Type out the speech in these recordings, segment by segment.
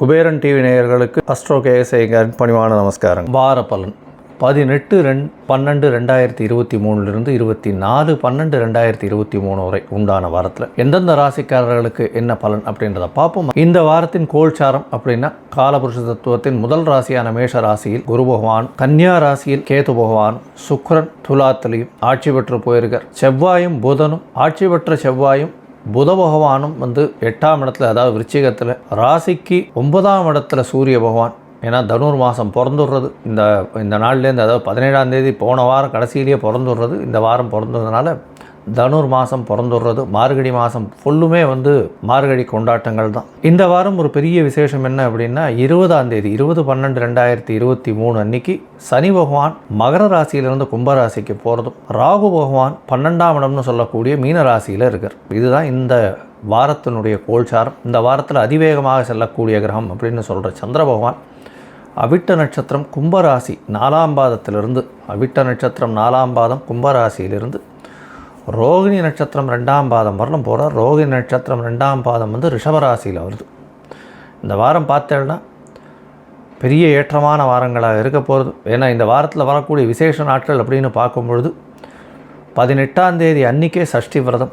Kuberan TV நேயர்களுக்கு astro கேஎஸ்ஐகாரின் பணிவான நமஸ்காரம் வார பலன் பதினெட்டு ரெண் பன்னெண்டு ரெண்டாயிரத்தி இருபத்தி மூணுலேருந்து இருபத்தி நாலு பன்னெண்டு ரெண்டாயிரத்தி இருபத்தி மூணு வரை உண்டான வாரத்தில். எந்தெந்த ராசிக்காரர்களுக்கு என்ன பலன் அப்படின்றத பார்ப்போம். இந்த வாரத்தின் கோல்சாரம் அப்படின்னா காலபுருஷ தத்துவத்தின் முதல் ராசியான மேஷ ராசியில் குரு பகவான் கன்னியா ராசியில் கேது பகவான் சுக்ரன் துலாத்திலையும் ஆட்சி பெற்று போயிருக்கார். செவ்வாயும் புதனும் ஆட்சி பெற்ற செவ்வாயும் புத பகவானும் வந்து எட்டாம் இடத்துல அதாவது விருச்சிகத்தில் ராசிக்கு ஒன்பதாம் இடத்துல சூரிய பகவான் ஏன்னா தனுர் மாதம் பிறந்துடுறது. இந்த இந்த நாள்லேருந்து அதாவது பதினேழாம் தேதி போன வாரம் கடைசியிலேயே பிறந்துடுறது. இந்த வாரம் பிறந்ததுனால தனுர் மாதம் பிறந்துடுறது. மார்கழி மாதம் ஃபுல்லுமே வந்து மார்கழி கொண்டாட்டங்கள் தான். இந்த வாரம் ஒரு பெரிய விசேஷம் என்ன அப்படின்னா இருபதாம் தேதி இருபது பன்னெண்டு ரெண்டாயிரத்தி இருபத்தி மூணு அன்னைக்கு சனி பகவான் மகர ராசியிலிருந்து கும்பராசிக்கு போகிறதும் ராகு பகவான் பன்னெண்டாம் இடம்னு சொல்லக்கூடிய மீன ராசியில் இருக்கார். இதுதான் இந்த வாரத்தினுடைய கோல்சாரம். இந்த வாரத்தில் அதிவேகமாக செல்லக்கூடிய கிரகம் அப்படின்னு சொல்கிற சந்திர பகவான் அவிட்ட நட்சத்திரம் கும்பராசி நாலாம் பாதத்திலிருந்து அவிட்ட நட்சத்திரம் நாலாம் பாதம் கும்பராசியிலிருந்து ரோகிணி நட்சத்திரம் ரெண்டாம் பாதம் வரணும் போகிறார் ரோகிணி நட்சத்திரம் ரெண்டாம் பாதம் வந்து ரிஷபராசியில் வருது. இந்த வாரம் பார்த்தேன்னா பெரிய ஏற்றமான வாரங்களாக இருக்க போகிறது ஏன்னா இந்த வாரத்தில் வரக்கூடிய விசேஷ நாட்கள் அப்படின்னு பார்க்கும்பொழுது பதினெட்டாம் தேதி அன்னிக்கே சஷ்டி விரதம்.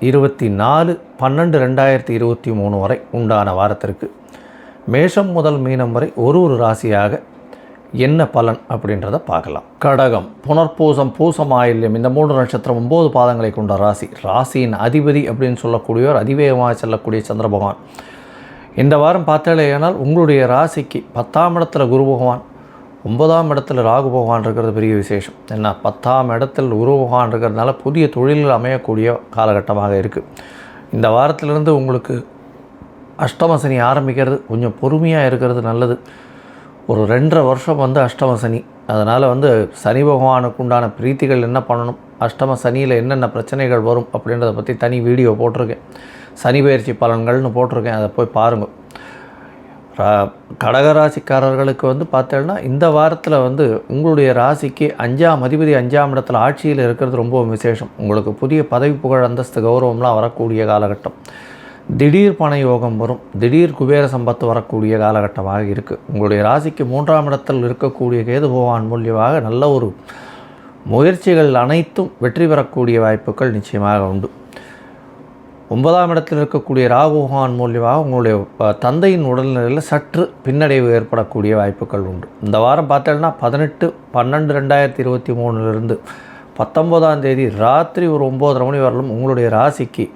இருபத்தி நாலு பன்னெண்டு ரெண்டாயிரத்தி இருபத்தி மூணு வரை உண்டான வாரத்திற்கு மேஷம் முதல் மீனம் வரை ஒரு ஒரு ராசியாக என்ன பலன் அப்படின்றத பார்க்கலாம். கடகம் புனர்பூசம் பூசம் ஆயில்யம் இந்த மூன்று நட்சத்திரம் ஒம்பது பாதங்களை கொண்ட ராசி. ராசியின் அதிபதி அப்படின்னு சொல்லக்கூடியவர் அதிவேகமாக செல்லக்கூடிய சந்திர பகவான். இந்த வாரம் பார்த்தாலேயானால் உங்களுடைய ராசிக்கு பத்தாம் இடத்துல குரு பகவான் ஒன்பதாம் இடத்துல ராகு பகவான் இருக்கிறது பெரிய விசேஷம். ஏன்னா பத்தாம் இடத்தில் குரு பகவான் இருக்கிறதுனால புதிய தொழில்கள் அமையக்கூடிய காலகட்டமாக இருக்குது இந்த வாரத்திலிருந்து உங்களுக்கு அஷ்டம சனி ஆரம்பிக்கிறது. கொஞ்சம் பொறுமையாக இருக்கிறது நல்லது. ஒரு ரெண்டரை வருஷம் வந்து அஷ்டம சனி. அதனால் வந்து சனி பகவானுக்கு உண்டான பிரீத்திகள் என்ன பண்ணணும்? அஷ்டம சனியில் என்னென்ன பிரச்சனைகள் வரும் அப்படின்றத பற்றி தனி வீடியோ போட்டிருக்கேன். சனி பயிற்சி பலன்கள்னு போட்டிருக்கேன். அதை போய் பாருங்கள் கடகராசிக்காரர்களுக்கு வந்து பார்த்தேன்னா இந்த வாரத்தில் வந்து உங்களுடைய ராசிக்கு அஞ்சாம் அதிபதி அஞ்சாம் இடத்துல ஆட்சியில் இருக்கிறது ரொம்ப விசேஷம். உங்களுக்கு புதிய பதவி புகழ் அந்தஸ்து கௌரவம்லாம் வரக்கூடிய காலகட்டம். திடீர் பண யோகம் வரும். திடீர் குபேர சம்பத்து வரக்கூடிய காலகட்டமாக இருக்குது உங்களுடைய ராசிக்கு மூன்றாம் இடத்தில் இருக்கக்கூடிய கேது பகவான் மூலியமாக நல்ல ஒரு முயற்சிகள் அனைத்தும் வெற்றி பெறக்கூடிய வாய்ப்புகள் நிச்சயமாக உண்டு. ஒன்பதாம் இடத்தில் இருக்கக்கூடிய ராகுகான் மூலியமாக உங்களுடைய தந்தையின் உடல்நிலையில் சற்று பின்னடைவு ஏற்படக்கூடிய வாய்ப்புகள் உண்டு. இந்த வாரம் பார்த்தோம்னா பதினெட்டு பன்னெண்டு ரெண்டாயிரத்தி இருபத்தி மூணுலேருந்து பத்தொம்போதாம் தேதி ராத்திரி ஒரு ஒம்போதரை மணி வரலும் உங்களுடைய ராசிக்கு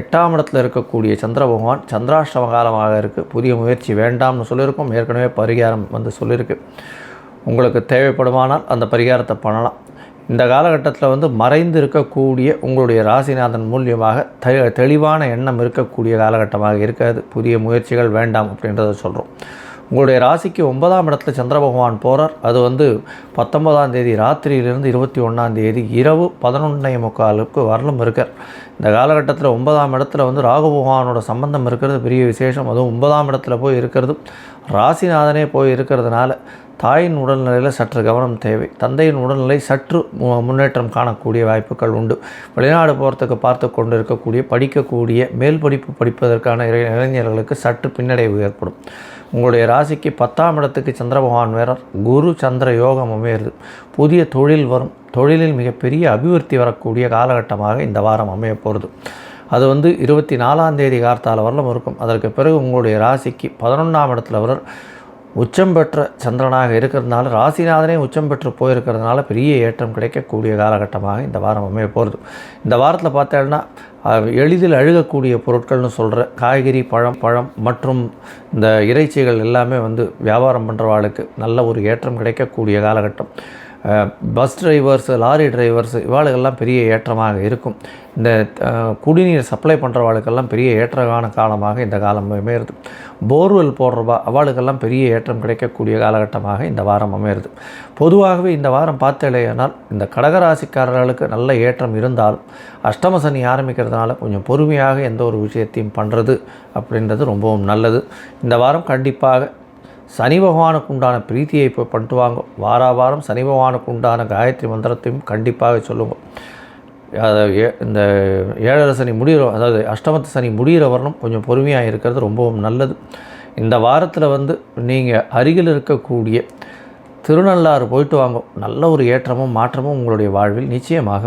எட்டாம் இடத்தில் இருக்கக்கூடிய சந்திர பகவான் சந்திராஷ்டம காலமாக இருக்குது புதிய முயற்சி வேண்டாம்னு சொல்லியிருக்கோம். ஏற்கனவே பரிகாரம் வந்து சொல்லியிருக்கு. உங்களுக்கு தேவைப்படுமானால் அந்த பரிகாரத்தை பண்ணலாம். இந்த காலகட்டத்தில் வந்து மறைந்து இருக்கக்கூடிய உங்களுடைய ராசிநாதன் மூலியமாக தெ தெளிவான எண்ணம் இருக்கக்கூடிய காலகட்டமாக இருக்காது. புதிய முயற்சிகள் வேண்டாம் அப்படின்றத சொல்கிறோம் உங்களுடைய ராசிக்கு ஒன்பதாம் இடத்துல சந்திர பகவான் போகிறார் அது வந்து பத்தொன்பதாம் தேதி ராத்திரியிலிருந்து இருபத்தி ஒன்றாம் தேதி இரவு பதினொன்றே முக்காலுக்கு வரலும் இருக்கார். இந்த காலகட்டத்தில் ஒன்பதாம் இடத்துல வந்து ராகு பகவானோட சம்பந்தம் இருக்கிறது. பெரிய விசேஷம். அதுவும் ஒன்பதாம் இடத்துல போய் இருக்கிறது. ராசிநாதனே போய் இருக்கிறதுனால தாயின் உடல்நிலையில் சற்று கவனம் தேவை. தந்தையின் உடல்நிலை சற்று மு- முன்னேற்றம் காணக்கூடிய வாய்ப்புகள் உண்டு. வெளிநாடு போகிறதுக்கு பார்த்து கொண்டு இருக்கக்கூடிய படிக்கக்கூடிய மேல் படிப்பு படிப்பதற்கான இளைஞர்களுக்கு சற்று பின்னடைவு ஏற்படும். உங்களுடைய ராசிக்கு பத்தாம் இடத்துக்கு சந்திர பகவான் குரு சந்திர யோகம் அமையிறது. புதிய தொழில் வரும். தொழிலில் மிகப்பெரிய அபிவிருத்தி வரக்கூடிய காலகட்டமாக இந்த வாரம் அமைய போகிறது அது வந்து இருபத்தி நாலாம் தேதி கார்த்தால வரலும் இருக்கும். அதற்கு பிறகு உங்களுடைய ராசிக்கு பதினொன்றாம் இடத்துல வர உச்சம் பெற்ற சந்திரனாக இருக்கிறதுனால ராசிநாதனே உச்சம் பெற்று போயிருக்கிறதுனால பெரிய ஏற்றம் கிடைக்கக்கூடிய காலகட்டமாக இந்த வாரம் அமைய போகிறது இந்த வாரத்தில் பார்த்தேன்னா எளிதில் அழுகக்கூடிய பொருட்கள்னு சொல்கிற காய்கறி பழம் பழம் மற்றும் இந்த இறைச்சிகள் எல்லாமே வந்து வியாபாரம் பண்ணுறவாளுக்கு நல்ல ஒரு ஏற்றம் கிடைக்கக்கூடிய காலகட்டம். பஸ் டிரைவர்ஸு லாரி டிரைவர்ஸு இவாளுக்கெல்லாம் பெரிய ஏற்றமாக இருக்கும். இந்த குடிநீர் சப்ளை பண்ணுறவாளுக்கெல்லாம் பெரிய ஏற்றமான காலமாக இந்த காலம் அமையிறது. போர்வெல் போடுறவா அவளுக்கெல்லாம் பெரிய ஏற்றம் கிடைக்கக்கூடிய காலகட்டமாக இந்த வாரம் அமையிறது. பொதுவாகவே இந்த வாரம் பார்த்தேனால் இந்த கடகராசிக்காரர்களுக்கு நல்ல ஏற்றம் இருந்தாலும் அஷ்டம சனி ஆரம்பிக்கிறதுனால கொஞ்சம் பொறுமையாக எந்த ஒரு விஷயத்தையும் பண்ணுறது அப்படின்றது ரொம்பவும் நல்லது. இந்த வாரம் கண்டிப்பாக சனி பகவானுக்கு உண்டான பிரீத்தியை இப்போ பண்ணிட்டு வாங்க. வாரா வாரம் சனி பகவானுக்கு உண்டான காயத்ரி மந்திரத்தையும் கண்டிப்பாக சொல்லுங்க. அதை ஏ- இந்த ஏழரை சனி முடிகிற அதாவது அஷ்டமத்து சனி முடிகிற வரணும். கொஞ்சம் பொறுமையாக இருக்கிறது ரொம்பவும் நல்லது. இந்த வாரத்தில் வந்து நீங்கள் அருகில் இருக்கக்கூடிய திருநள்ளாறு போயிட்டு வாங்க. நல்ல ஒரு ஏற்றமும் மாற்றமும் உங்களுடைய வாழ்வில் நிச்சயமாக